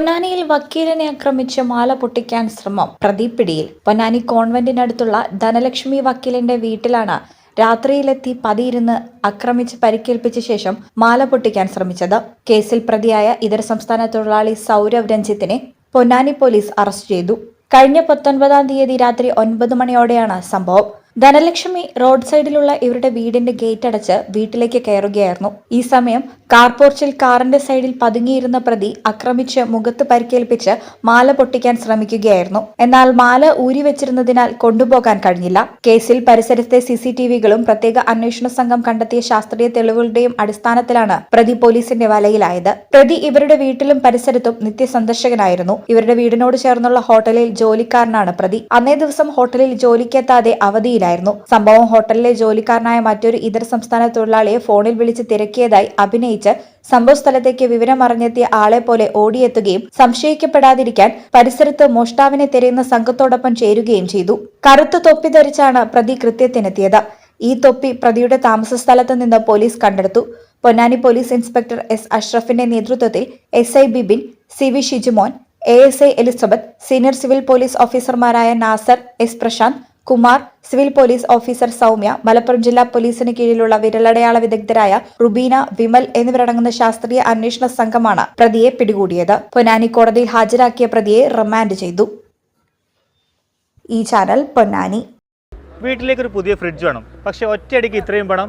പൊന്നാനിയിൽ വക്കീലിനെ ആക്രമിച്ച് മാല പൊട്ടിക്കാൻ ശ്രമം. പ്രതി പിടിയിൽ പൊന്നാനി കോൺവെന്റിനടുത്തുള്ള ധനലക്ഷ്മി വക്കീലിന്റെ വീട്ടിലാണ് രാത്രിയിലെത്തി പതിയിരുന്ന് ആക്രമിച്ച് പരിക്കേൽപ്പിച്ച ശേഷം മാല പൊട്ടിക്കാൻ ശ്രമിച്ചത്. കേസിൽ പ്രതിയായ ഇതര സംസ്ഥാന തൊഴിലാളി സൗരവ് രഞ്ജിത്തിനെ പൊന്നാനി പോലീസ് അറസ്റ്റ് ചെയ്തു. കഴിഞ്ഞ പത്തൊൻപതാം തീയതി രാത്രി ഒൻപത് മണിയോടെയാണ് സംഭവം. ധനലക്ഷ്മി റോഡ് സൈഡിലുള്ള ഇവരുടെ വീടിന്റെ ഗേറ്റ് അടച്ച് വീട്ടിലേക്ക് കയറുകയായിരുന്നു. ഈ സമയം കാർ പോർച്ചിൽ കാറിന്റെ സൈഡിൽ പതുങ്ങിയിരുന്ന പ്രതി ആക്രമിച്ച് മുഖത്ത് പരിക്കേൽപ്പിച്ച് മാല പൊട്ടിക്കാൻ ശ്രമിക്കുകയായിരുന്നു. എന്നാൽ മാല ഊരിവെച്ചിരുന്നതിനാൽ കൊണ്ടുപോകാൻ കഴിഞ്ഞില്ല. കേസിൽ പരിസരത്തെ സിസിടിവികളും പ്രത്യേക അന്വേഷണ സംഘം കണ്ടെത്തിയ ശാസ്ത്രീയ തെളിവുകളുടെയും അടിസ്ഥാനത്തിലാണ് പ്രതി പോലീസിന്റെ വലയിലായത്. പ്രതി ഇവരുടെ വീട്ടിലും പരിസരത്തും നിത്യസന്ദർശകനായിരുന്നു. ഇവരുടെ വീടിനോട് ചേർന്നുള്ള ഹോട്ടലിൽ ജോലിക്കാരനാണ് പ്രതി. അന്നേ ദിവസം ഹോട്ടലിൽ ജോലിക്കെത്താതെ അവധിയിലായിരുന്നു. സംഭവം ഹോട്ടലിലെ ജോലിക്കാരനായ മറ്റൊരു ഇതര സംസ്ഥാന തൊഴിലാളിയെ ഫോണിൽ വിളിച്ച് തിരക്കിയതായി അഭിനയിച്ച്. സംഭവ സ്ഥലത്തേക്ക് വിവരമറിഞ്ഞെത്തിയ ആളെ പോലെ ഓടിയെത്തുകയും സംശയിക്കപ്പെടാതിരിക്കാൻ പരിസരത്ത് മോഷ്ടാവിനെ തിരയുന്ന സംഘത്തോടൊപ്പം ചേരുകയും ചെയ്തു. കറുത്ത തൊപ്പി ധരിച്ചാണ് പ്രതി കൃത്യത്തിനെത്തിയത്. ഈ തൊപ്പി പ്രതിയുടെ താമസ സ്ഥലത്ത് നിന്ന് പോലീസ് കണ്ടെടുത്തു. പൊന്നാനി പോലീസ് ഇൻസ്പെക്ടർ എസ് അഷ്റഫിന്റെ നേതൃത്വത്തിൽ S I Bibin C V Shijumon A S I Elizabeth senior civil police ഓഫീസർമാരായ Nasar S Prashanth Kumar civil police officer Soumya Malappuram ജില്ലാ പോലീസിന് കീഴിലുള്ള വിരലടയാള വിദഗ്ധരായ റുബീന വിമൽ എന്നിവരടങ്ങുന്ന ശാസ്ത്രീയ അന്വേഷണ സംഘമാണ് പ്രതിയെ പിടികൂടിയത്. പൊന്നാനി കോടതിയിൽ ഹാജരാക്കിയ പ്രതിയെ റിമാൻഡ് ചെയ്തു. ഈ ചാനൽ പൊന്നാനി. വീട്ടിലേക്ക് ഒരു പുതിയ ഫ്രിഡ്ജ് വേണം. പക്ഷെ ഒറ്റയടിക്ക് ഇത്രയും പണം